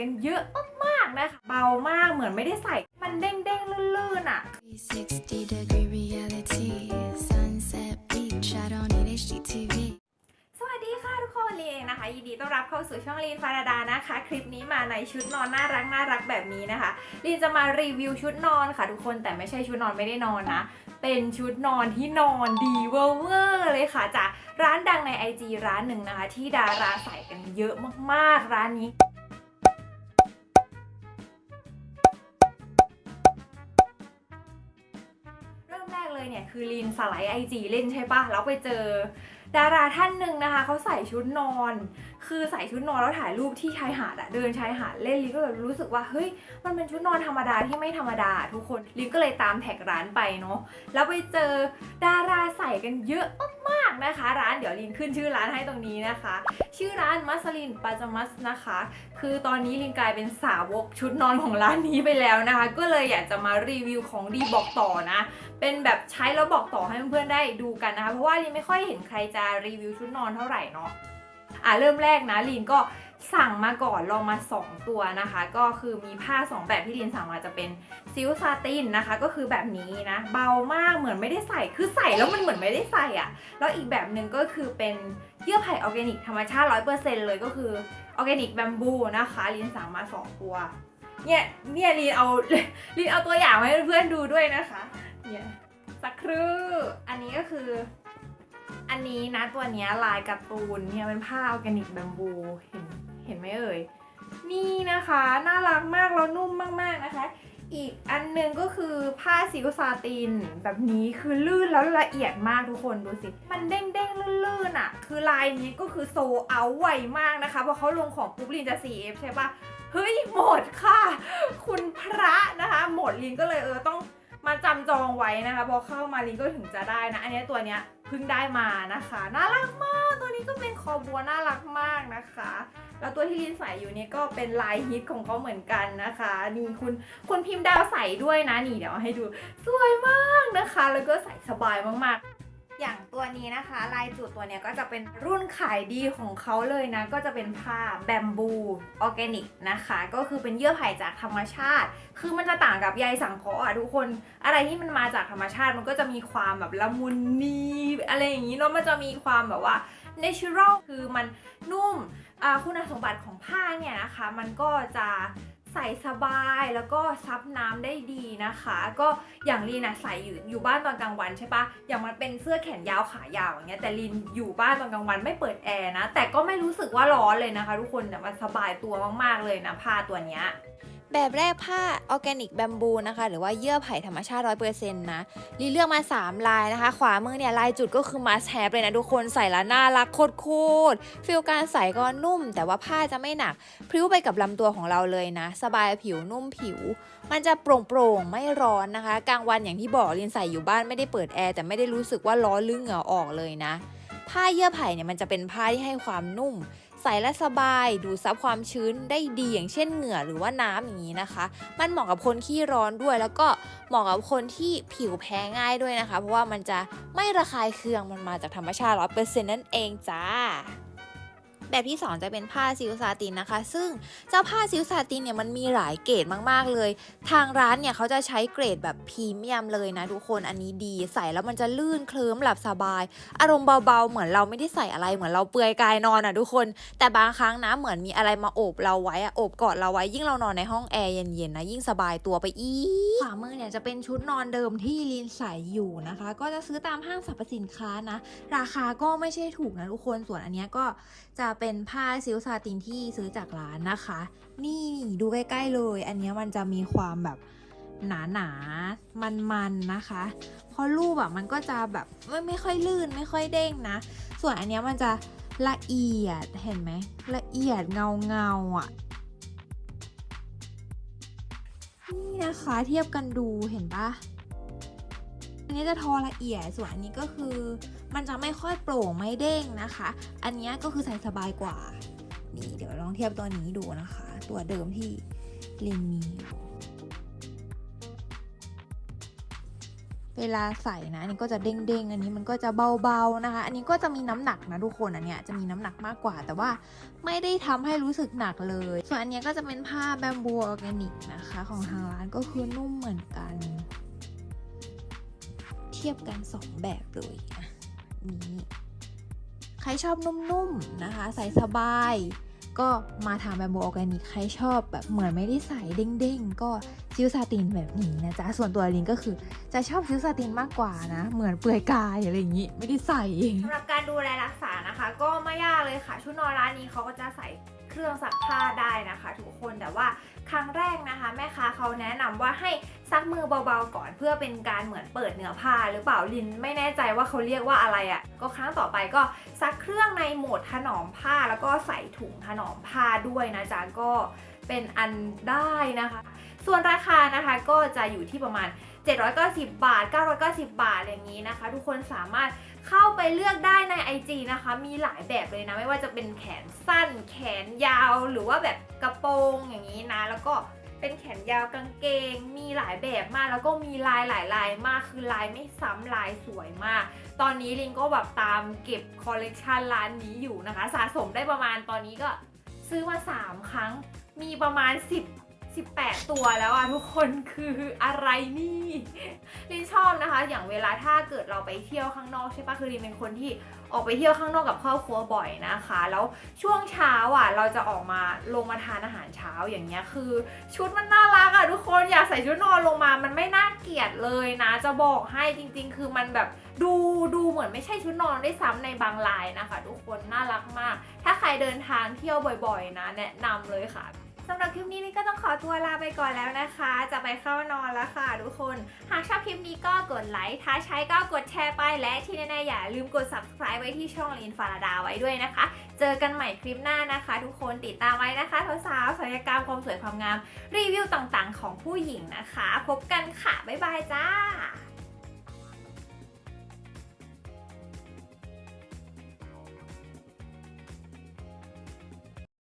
กันเยอะมากๆนะคะ เบามากเหมือนไม่ได้ใส่ มันเด้งๆลื่นๆอะ 360 degree reality. Sunset beach, I don't need HGTV. สวัสดีค่ะทุกคนลีเองนะคะ ยินดีต้อนรับเข้าสู่ช่องลีนฟาราดานะคะ คลิปนี้มาในชุดนอนน่ารักน่ารักแบบนี้นะคะลีนจะมารีวิวชุดนอนค่ะ ทุกคนแต่ไม่ใช่ชุดนอนไม่ได้นอนนะ เป็นชุดนอนที่นอนดีเวอร์เวอร์เลยค่ะจากร้านดังใน IG ร้านหนึ่งนะคะ ที่ดาราใส่กันเยอะมากๆ ร้านนี้ เนี่ยคือลีนสไลด์ไอจีเล่นใช่ปะแล้วไปเจอดาราท่านหนึ่งนะคะเขาใส่ชุดนอน คือใส่ชุดนอนแล้วถ่ายรูปที่ชายหาดอะเดินชายหาดเล่นลินก็แบบรู้สึกว่าเฮ้ยมันเป็นชุดนอนธรรมดาที่ไม่ธรรมดา ทุกคนลินก็เลยตามแท็กร้านไปเนาะแล้วไปเจอดาราใส่กันเยอะ นะคะ ร้านเดี๋ยวลินขึ้นชื่อร้านให้ตรงนี้นะคะ ชื่อร้านมัสลินปาจามัสนะคะ คือตอนนี้ลินกลายเป็นสาวกชุดนอนของร้านนี้ไปแล้วนะคะ ก็เลยอยากจะมารีวิวของดีบอกต่อนะ เป็นแบบใช้แล้วบอกต่อให้เพื่อนๆได้ดูกันนะคะ เพราะว่าลินไม่ค่อยเห็นใครจะรีวิวชุดนอนเท่าไหร่เนาะอะเริ่มแรกนะลินก็ สั่งมาก่อนลองมา 2 ตัวนะคะ ก็คือมีผ้า 2 แบบที่ลินสั่งมาจะเป็นซิลซาตินนะคะ ก็คือแบบนี้นะ เบามากเหมือนไม่ได้ใส่คือใส่แล้วมันเหมือนไม่ได้ใส่อะ่ะแล้วอีกแบบหนึ่งก็คือเป็นเยื่อไผ่ออร์แกนิกธรรมชาติ 100%เลยก็คือออร์แกนิกแบมบูนะคะลินสั่งมา 2 ตัวเนี่ยเนี่ยลินเอาลินเอาตัวอย่างมาให้เพื่อนดูด้วยนะคะเนี่ยสักครู่อันนี้ก็คืออันนี้นะตัวเนี้ยลายการ์ตูนเนี่ยเป็นผ้าออร์แกนิกแบมบูเห็น เห็นไหมเอ่ย นี่นะคะ น่ารักมากแล้วนุ่มมากๆนะคะ อีกอันหนึงก็คือผ้าซิลซาติน แบบนี้คือลื่นแล้วละเอียดมากทุกคนดูสิ มันเด้งเด้งลื่นๆอะ คือลายนี้ก็คือโซเอาไวมากนะคะพอเขาลงของปุ๊บลินจะ 4F ใช่ปะเฮ้ยหมดค่ะ คุณพระนะคะ หมดลินก็เลยเออต้องมาจำจองไว้นะคะพอเข้ามาลินก็ถึงจะได้นะ อันนี้ตัวเนี้ยเพิ่งได้มานะคะ น่ารักมาก นี้ก็เป็นคอบัวน่ารักมากนะคะ แล้วตัวที่ลินใส่อยู่นี่ก็เป็นลายฮิตของเขาเหมือนกันนะคะนี่คุณคุณพิมพ์ดาวใส่ด้วยนะนี่เดี๋ยวให้ดูสวยมากนะคะ แล้วก็ใส่สบายมากๆอย่างตัวนี้นะคะ ลายจุดตัวเนี้ยก็จะเป็นรุ่นขายดีของเขาเลยนะ ก็จะเป็นผ้าแบมบูออร์แกนิกนะคะ ก็คือเป็นเยื่อไผ่จากธรรมชาติ คือมันจะต่างกับใยสังเคราะห์อะทุกคน อะไรที่มันมาจากธรรมชาติมันก็จะมีความแบบละมุนนีอะไรอย่างนี้เนาะมันจะมีความแบบว่า natural คือมันนุ่มอ่าคุณสมบัติของผ้าเนี่ยนะคะ มันก็จะใส่สบายแล้วก็ซับน้ำได้ดีนะคะ ก็อย่างลีนะใส่อยู่อยู่บ้านตอนกลางวันใช่ปะอย่างมันเป็นเสื้อแขนยาวขายาวอย่างเงี้ยแต่ลีนอยู่บ้านตอนกลางวันไม่เปิดแอร์นะแต่ก็ไม่รู้สึกว่าร้อนเลยนะคะ ทุกคนแต่มันสบายตัวมากๆเลยนะผ้าตัวเนี้ย แบบแรกผ้าออร์แกนิกแบมบูนะคะ หรือว่าเยื่อไผ่ธรรมชาติ100%นนะลีเลือกมา 3 ลายนะคะ ขวามือเนี่ยลายจุดก็คือมาแ a เลยนะทุกคนใส่แล้วน่ารักโคตรๆฟิลการใส่ก็นุ่ม แต่ว่าผ้าจะไม่หนัก พริ้วไปกับลำตัวของเราเลยนะ สบายผิวนุ่มผิว มันจะโปร่งๆไม่ร้อนนะคะ กลางวันอย่างที่บอกลีนใส่อยู่บ้านไม่ได้เปิดแอร์แต่ไม่ได้รู้สึกว่าร้อนหรือเหงื่อออกเลยนะผ้าเยื่อไผ่เนี่ยมันจะเป็นผ้าที่ให้ความนุ่ม ใส่และสบาย ดูดซับความชื้นได้ดีอย่างเช่นเหงื่อหรือว่าน้ำอย่างนี้นะคะ มันเหมาะกับคนขี้ร้อนด้วย แล้วก็เหมาะกับคนที่ผิวแพ้ง่ายด้วยนะคะ เพราะว่ามันจะไม่ระคายเคืองมันมาจากธรรมชาติร้อยเปอร์เซ็นต์นั่นเองจ้า แบบที่ 2 จะเป็นผ้าซิลซาตินนะคะ ซึ่งเจ้าผ้าซิลซาตินเนี่ยมันมีหลายเกรดมากๆเลย ทางร้านเนี่ยเขาจะใช้เกรดแบบพรีเมียมเลยนะทุกคนอันนี้ดีใส่แล้วมันจะลื่นเคลิ้มหลับสบาย อารมณ์เบาๆ เหมือนเราไม่ได้ใส่อะไรเหมือนเราเปลือยกายนอนอะทุกคน แต่บางครั้งนะเหมือนมีอะไรมาโอบเราไว้อะโอบกอดเราไว้ยิ่งเรานอนในห้องแอร์เย็นๆนะยิ่งสบายตัวไปอีกขวามือเนี่ยจะเป็นชุดนอนเดิมที่ลินใส่อยู่นะคะ ก็จะซื้อตามห้างสรรพสินค้านะ ราคาก็ไม่ใช่ถูกนะทุกคนส่วนอันนี้ก็จะเป็นเป็นผ้าซิลซาตินที่ซื้อจากร้านนะคะ นี่ดูใกล้ๆเลย อันนี้มันจะมีความแบบหนาๆมันๆนะคะเพอรูปอะมันก็จะแบบไม่ไม่ค่อยลื่นไม่ค่อยเด้งนะ ส่วนอันนี้มันจะละเอียดเห็นไหมละเอียดเงาเงาอะนี่นะคะเทียบกันดูเห็นปะอันนี้จะทอละเอียดส่วนอันนี้ก็คือ มันจะไม่ค่อยโปร่งไม่เด้งนะคะ อันนี้ก็คือใส่สบายกว่า นี่เดี๋ยวลองเทียบตัวนี้ดูนะคะ ตัวเดิมที่ลินมีอยู่เวลาใส่นะอันนี้ก็จะเด้งๆ อันนี้มันก็จะเบาๆนะคะ อันนี้ก็จะมีน้ำหนักนะทุกคนอันเนี้ยจะมีน้ำหนักมากกว่า แต่ว่าไม่ได้ทำให้รู้สึกหนักเลย ส่วนอันเนี้ยก็จะเป็นผ้าแบมบูออร์แกนิกนะคะ ของทางร้านก็คือนุ่มเหมือนกัน เทียบกันสองแบบเลยอะ นี้ ใครชอบนุ่มๆนะคะ ใส่สบาย ก็มาทางแบมบูออร์แกนิกใครชอบแบบเหมือนไม่ได้ใส่เด้งๆ ก็ซิลซาตินแบบนี้นะจ๊ะส่วนตัวลินก็คือจะชอบซิลซาตินมากกว่านะ เหมือนเปลือยกายอะไรอย่างนี้ไม่ได้ใส่สำหรับการดูแลรักษา เลยค่ะ ชุดนอนร้านนี้เขาก็จะใส่เครื่องซักผ้าได้นะคะ ทุกคนแต่ว่าครั้งแรกนะคะ แม่ค้าเขาแนะนำว่าให้ซักมือเบาๆก่อนเพื่อเป็นการเหมือนเปิดเนื้อผ้าหรือเปล่าลินไม่แน่ใจว่าเขาเรียกว่าอะไรอะ่ะ ก็ครั้งต่อไปก็ซักเครื่องในโหมดถนอมผ้าแล้วก็ใส่ถุงถนอมผ้าด้วยนะจ๊ะก็เป็นอันได้นะคะ ส่วนราคานะคะก็จะอยู่ที่ประมาณ 790 บาท 990 บาทอย่างนี้นะคะ ทุกคนสามารถเข้าไปเลือกได้ใน IG นะคะ มีหลายแบบเลยนะ ไม่ว่าจะเป็นแขนสั้น แขนยาว หรือว่าแบบกระโปรงอย่างนี้นะ แล้วก็เป็นแขนยาวกางเกง มีหลายแบบมาก แล้วก็มีลายหลายลายมาก คือลายไม่ซ้ำลายสวยมาก ตอนนี้ลิงก็แบบตามเก็บคอลเลกชันร้านนี้อยู่นะคะ สะสมได้ประมาณตอนนี้ก็ซื้อมา 3 ครั้ง มีประมาณ 10 18 ตัวแล้วอะทุกคนคืออะไรนี่ลินชอบนะคะ อย่างเวลาถ้าเกิดเราไปเที่ยวข้างนอกใช่ปะคือลินเป็นคนที่ออกไปเที่ยวข้างนอกกับครอบครัวบ่อยนะคะ แล้วช่วงเช้าอะเราจะออกมาลงมาทานอาหารเช้าอย่างเงี้ยคือ ชุดมันน่ารักอะทุกคนอยากใส่ชุดนอนลงมามันไม่น่าเกลียดเลยนะ จะบอกให้จริง ๆ คือมันแบบดูดูเหมือนไม่ใช่ชุดนอนได้ซ้ำในบางลายนะคะ ทุกคนน่ารักมาก ถ้าใครเดินทางเที่ยวบ่อยๆ นะ แนะนำเลยค่ะ สำหรับคลิปนี้นี่ก็ต้องขอตัวลาไปก่อนแล้วนะคะ จะไปเข้านอนแล้วค่ะทุกคน หากชอบคลิปนี้ก็กดไลค์ถ้าใช้ก็กดแชร์ไปและที่แน่ๆอย่าลืมกด subscribe ไว้ที่ช่องลินฟาราดาไว้ด้วยนะคะ เจอกันใหม่คลิปหน้านะคะ ทุกคนติดตามไว้นะคะสาวๆศัลยกรรมความสวยความงาม รีวิวต่างๆ ของผู้หญิงนะคะ พบกันค่ะบ๊ายบายจ้า